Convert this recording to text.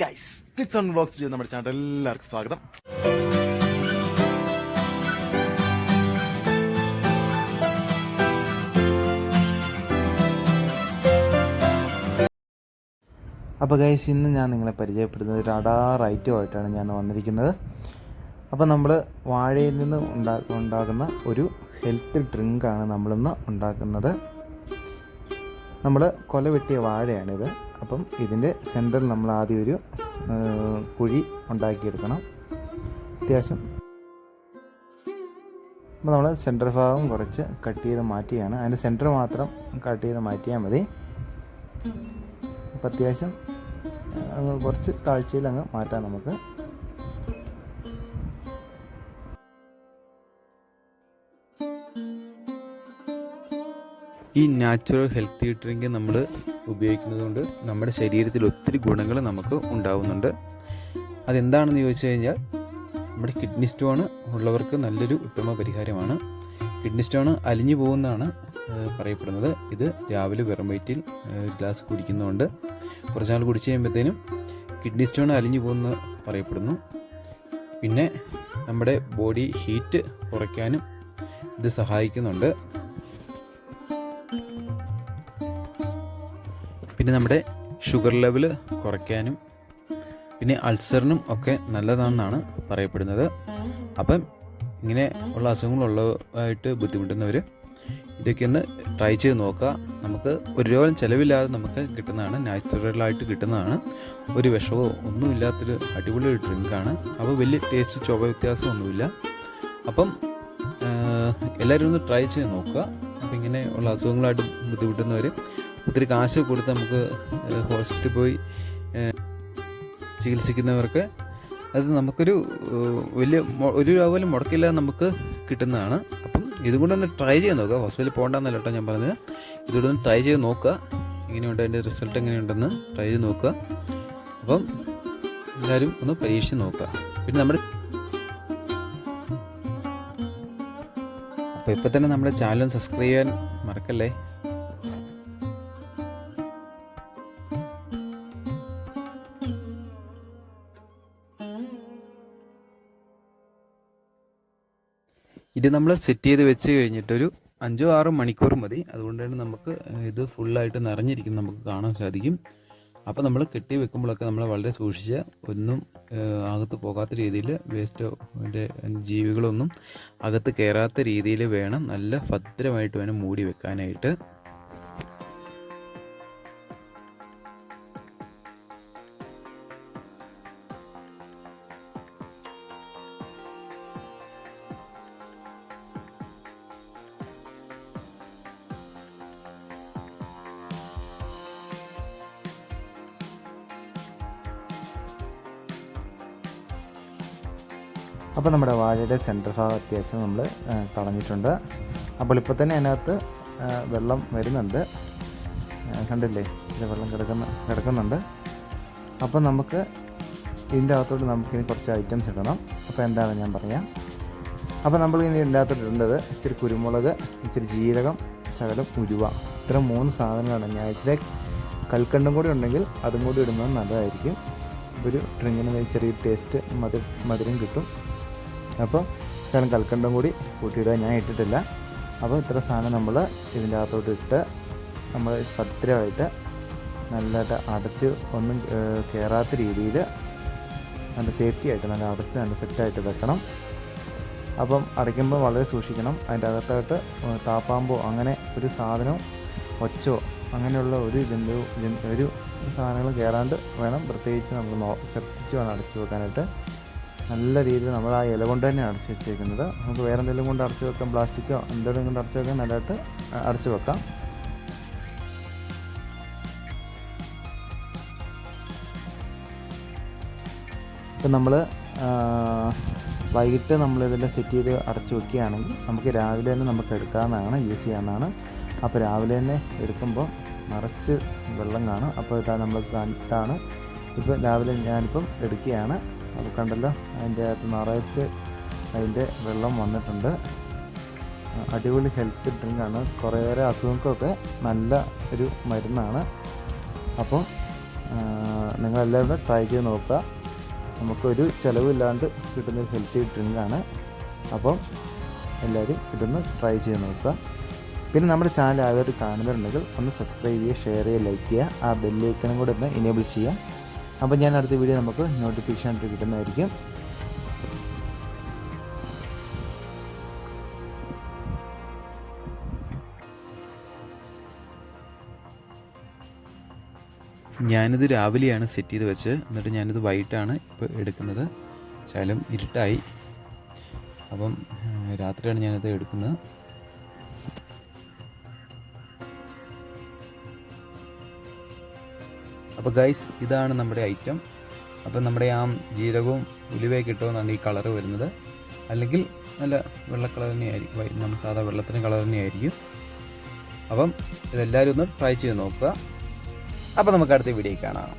Guys ചെയ്യുന്ന നമ്മുടെ channel എല്ലാവർക്കും സ്വാഗതം. അപ്പോൾ ഗൈസ് ഇന്ന് ഞാൻ നിങ്ങളെ പരിചയപ്പെടുന്നത് ഒരു അടാർ ഐറ്റമായിട്ടാണ് ഞാൻ വന്നിരിക്കുന്നത്. അപ്പോൾ നമ്മൾ വാഴയിൽ നിന്ന് ഉണ്ടാ ഉണ്ടാകുന്ന ഒരു ഹെൽത്ത് ഡ്രിങ്കാണ് നമ്മളിന്ന് ഉണ്ടാക്കുന്നത്. നമ്മൾ കൊല വെട്ടിയ വാഴയാണിത്. അപ്പം ഇതിന്റെ സെന്ററിൽ നമ്മൾ ആദ്യം ഒരു കുഴി ഉണ്ടാക്കിയെടുക്കണം. അത്യാവശ്യം. അപ്പോൾ നമ്മൾ സെന്റർ ഭാഗം കുറച്ച് കട്ട് ചെയ്ത് മാറ്റിയാണ്. അതിന്റെ സെന്റർ മാത്രം കട്ട് ചെയ്ത് മാറ്റിയാൽ മതി. അപ്പോൾ അത്യാവശ്യം കുറച്ച് താഴ്ചയിൽ അങ്ങ് മാറ്റാം നമുക്ക്. ഈ നാച്ചുറൽ ഹെൽത്തി ഡ്രിങ്ക് നമ്മൾ ഉപയോഗിക്കുന്നത് കൊണ്ട് നമ്മുടെ ശരീരത്തിൽ ഒത്തിരി ഗുണങ്ങൾ നമുക്ക് ഉണ്ടാവുന്നുണ്ട്. അതെന്താണെന്ന് ചോദിച്ചു കഴിഞ്ഞാൽ നമ്മുടെ കിഡ്നി സ്റ്റോൺ ഉള്ളവർക്ക് നല്ലൊരു ഉത്തമ പരിഹാരമാണ്. കിഡ്നി സ്റ്റോൺ അലിഞ്ഞു പോകുന്നതാണ് പറയപ്പെടുന്നത്. ഇത് രാവിലെ വെറും വയറ്റിൽ ഗ്ലാസ് കുടിക്കുന്നതുകൊണ്ട് കുറച്ച് നാൾ കുടിച്ച് കഴിയുമ്പോഴത്തേനും കിഡ്നി സ്റ്റോൺ അലിഞ്ഞു പോകുന്ന പറയപ്പെടുന്നു. പിന്നെ നമ്മുടെ ബോഡി ഹീറ്റ് കുറയ്ക്കാനും ഇത് സഹായിക്കുന്നുണ്ട്. പിന്നെ നമ്മുടെ ഷുഗർ ലെവൽ കുറയ്ക്കാനും പിന്നെ അൾസറിനും ഒക്കെ നല്ലതാണെന്നാണ് പറയപ്പെടുന്നത്. അപ്പം ഇങ്ങനെ ഉള്ള അസുഖങ്ങളുള്ളതായിട്ട് ബുദ്ധിമുട്ടുന്നവർ ഇതൊക്കെ ഒന്ന് ട്രൈ ചെയ്ത് നോക്കുക. നമുക്ക് ഒരു രൂപ ചിലവില്ലാതെ നമുക്ക് കിട്ടുന്നതാണ്. നാച്ചുറലായിട്ട് കിട്ടുന്നതാണ്. ഒരു വിഷമോ ഒന്നുമില്ലാത്തൊരു അടിപൊളി ഒരു ഡ്രിങ്കാണ് അപ്പോൾ വലിയ ടേസ്റ്റ് ചുവ വ്യത്യാസമൊന്നുമില്ല അപ്പം എല്ലാവരും ഒന്ന് ട്രൈ ചെയ്ത് നോക്കുക. അപ്പം ഇങ്ങനെ ഉള്ള അസുഖങ്ങളായിട്ട് ബുദ്ധിമുട്ടുന്നവർ ഒത്തിരി കാശ് കൊടുത്ത് നമുക്ക് ഹോസ്പിറ്റലിൽ പോയി ചികിത്സിക്കുന്നവർക്ക് അത് നമുക്കൊരു വലിയ ഒരു രൂപ പോലും മുടക്കില്ലാതെ നമുക്ക് കിട്ടുന്നതാണ്. അപ്പം ഇതുകൊണ്ട് ഒന്ന് ട്രൈ ചെയ്ത് നോക്കുക ഹോസ്പിറ്റലിൽ പോകണ്ടെന്നല്ല കേട്ടോ ഞാൻ പറഞ്ഞത്. ഇതുകൊണ്ട് ഒന്ന് ട്രൈ ചെയ്ത് നോക്കുക എങ്ങനെയുണ്ട് അതിന്റെ റിസൾട്ട് എങ്ങനെയുണ്ടെന്ന് ട്രൈ ചെയ്ത് നോക്കുക അപ്പം എല്ലാവരും ഒന്ന് പരീക്ഷിച്ച് നോക്കുക പിന്നെ നമ്മുടെ അപ്പോൾ ഇപ്പോൾ തന്നെ നമ്മുടെ ചാനൽ സബ്സ്ക്രൈബ് ചെയ്യാൻ മറക്കല്ലേ? ഇത് നമ്മൾ സെറ്റ് ചെയ്ത് വെച്ച് കഴിഞ്ഞിട്ടൊരു അഞ്ചോ ആറോ മണിക്കൂർ മതി. അതുകൊണ്ട് തന്നെ നമുക്ക് ഇത് ഫുള്ളായിട്ട് നിറഞ്ഞിരിക്കും. നമുക്ക് കാണാൻ സാധിക്കും. അപ്പോൾ നമ്മൾ കെട്ടി വെക്കുമ്പോഴൊക്കെ നമ്മൾ വളരെ സൂക്ഷിച്ച് ഒന്നും അകത്ത് പോകാത്ത രീതിയിൽ വേസ്റ്റോ അതിന്റെ ജീവികളൊന്നും അകത്ത് കയറാത്ത രീതിയിൽ വേണം നല്ല ഭദ്രമായിട്ട് വേണം മൂടി വെക്കാനായിട്ട്. അപ്പോൾ നമ്മുടെ വാഴയുടെ സെന്റർ ഭാഗം അത്യാവശ്യം നമ്മൾ കളഞ്ഞിട്ടുണ്ട് അപ്പോൾ ഇപ്പോൾ തന്നെ അതിനകത്ത് വെള്ളം വരുന്നുണ്ട്. കണ്ടില്ലേ? ഇതിൽ വെള്ളം കിടക്കുന്ന കിടക്കുന്നുണ്ട്. അപ്പോൾ നമുക്ക് ഇതിന്റെ അകത്തോട്ട് നമുക്കിനി കുറച്ച് ഐറ്റംസ് ഇടണം. അപ്പോൾ എന്താണ് ഞാൻ പറയാം? അപ്പോൾ നമ്മൾ ഇനി ഇതിന്റെ അകത്തോട്ട് ഇടേണ്ടത് ഇച്ചിരി കുരുമുളക് ഇച്ചിരി ജീരകം ശകലം ഉരുവ ഇത്ര മൂന്ന് സാധനങ്ങളാണ് ഞാൻ ഇച്ചിരി കൽക്കണ്ടും കൂടി ഉണ്ടെങ്കിൽ അതും കൂടി ഇടുന്നത് നല്ലതായിരിക്കും. ഒരു ഡ്രിങ്കിന് ചെറിയ ടേസ്റ്റ് മധുരം കിട്ടും. അപ്പോൾ ശകലം കൽക്കണ്ടം കൂടി കൂട്ടിയിടുക. ഞാൻ ഇട്ടിട്ടില്ല. അപ്പോൾ ഇത്ര സാധനം നമ്മൾ ഇതിന്റെ അകത്തോട്ട് ഇട്ട് നമ്മൾ ഭദ്രമായിട്ട് നല്ലതായിട്ട് അടച്ച് ഒന്നും കയറാത്ത രീതിയിൽ നല്ല സേഫ്റ്റി ആയിട്ട് നല്ല അടച്ച് നല്ല സെറ്റായിട്ട് വെക്കണം. അപ്പം അടയ്ക്കുമ്പോൾ വളരെ സൂക്ഷിക്കണം. അതിന്റെ അകത്തായിട്ട് താപ്പാമ്പോ അങ്ങനെ ഒരു സാധനവും ഒച്ചോ അങ്ങനെയുള്ള ഒരു ജന്തു ഒരു സാധനങ്ങൾ കയറാണ്ട് വേണം പ്രത്യേകിച്ച് നമ്മൾ ശ്രദ്ധിച്ച് വേണം അടച്ചു വെക്കാനായിട്ട്. നല്ല രീതിയിൽ നമ്മൾ ആ ഇല കൊണ്ട് തന്നെ അടച്ചു വെച്ചേക്കുന്നത്. നമുക്ക് വേറെ എന്തെങ്കിലും കൊണ്ട് അടച്ചു വെക്കാം പ്ലാസ്റ്റിക്കോ എന്തെങ്കിലും കൊണ്ട് അടച്ചു വെക്കാൻ നല്ലതായിട്ട് അടച്ചു വെക്കാം. ഇപ്പം നമ്മൾ വൈകിട്ട് നമ്മൾ ഇതെല്ലാം സെറ്റ് ചെയ്ത് അടച്ചു വെക്കുകയാണെങ്കിൽ നമുക്ക് രാവിലെ തന്നെ നമുക്ക് എടുക്കാവുന്നതാണ് യൂസ് ചെയ്യാവുന്നതാണ്. അപ്പോൾ രാവിലെ തന്നെ എടുക്കുമ്പോൾ നിറച്ച് വെള്ളം കാണും. അപ്പോൾ ഇതാ നമ്മൾ കാണിച്ചിട്ടാണ് ഇപ്പോൾ രാവിലെ ഞാനിപ്പം എടുക്കുകയാണ്. അപ്പോൾ കണ്ടല്ലോ. അതിന്റെ അകത്ത് നിറച്ച് അതിന്റെ വെള്ളം വന്നിട്ടുണ്ട്. അടിപൊളി ഹെൽത്ത് ഡ്രിങ്കാണ് കുറേയേറെ അസുഖങ്ങൾക്കൊക്കെ നല്ല ഒരു മരുന്നാണ്. അപ്പം നിങ്ങളെല്ലാവരും ട്രൈ ചെയ്ത് നോക്കുക. നമുക്കൊരു ചിലവില്ലാണ്ട് കിട്ടുന്ന ഒരു ഹെൽത്തി ഡ്രിങ്കാണ് അപ്പം എല്ലാവരും ഇതൊന്ന് ട്രൈ ചെയ്ത് നോക്കുക. പിന്നെ നമ്മുടെ ചാനൽ ആദ്യമായിട്ട് കാണുന്നുണ്ടെങ്കിൽ ഒന്ന് സബ്സ്ക്രൈബ് ചെയ്യുക ഷെയർ ചെയ്യുക ലൈക്ക് ചെയ്യുക. ആ ബെല്ലൈക്കണും കൂടെ ഒന്ന് എനേബിൾ ചെയ്യുക. അപ്പോൾ ഞാൻ അടുത്ത വീഡിയോ നമുക്ക് നോട്ടിഫിക്കേഷൻ ആയിട്ട് കിട്ടുന്നതായിരിക്കും. ഞാനിത് രാവിലെയാണ് സെറ്റ് ചെയ്ത് വെച്ച് എന്നിട്ട് ഞാനിത് വൈകിട്ടാണ് ഇപ്പോൾ എടുക്കുന്നത്. ശകലം ഇരുട്ടായി. അപ്പം രാത്രിയാണ് ഞാനിത് എടുക്കുന്നത്. അപ്പോൾ ഗൈസ് ഇതാണ് നമ്മുടെ ഐറ്റം അപ്പോൾ നമ്മുടെ ആ ജീരകവും ഉലുവയൊക്കെ ഇട്ടുമെന്നാണ് ഈ കളറ് വരുന്നത്. അല്ലെങ്കിൽ നല്ല വെള്ള കളർ തന്നെയായിരിക്കും. നമ്മൾ സാധാ വെള്ളത്തിന് കളർ തന്നെയായിരിക്കും. അപ്പം ഇതെല്ലാവരും ഒന്ന് ട്രൈ ചെയ്ത് നോക്കുക. അപ്പോൾ നമുക്ക് അടുത്ത വീഡിയോ കാണാം.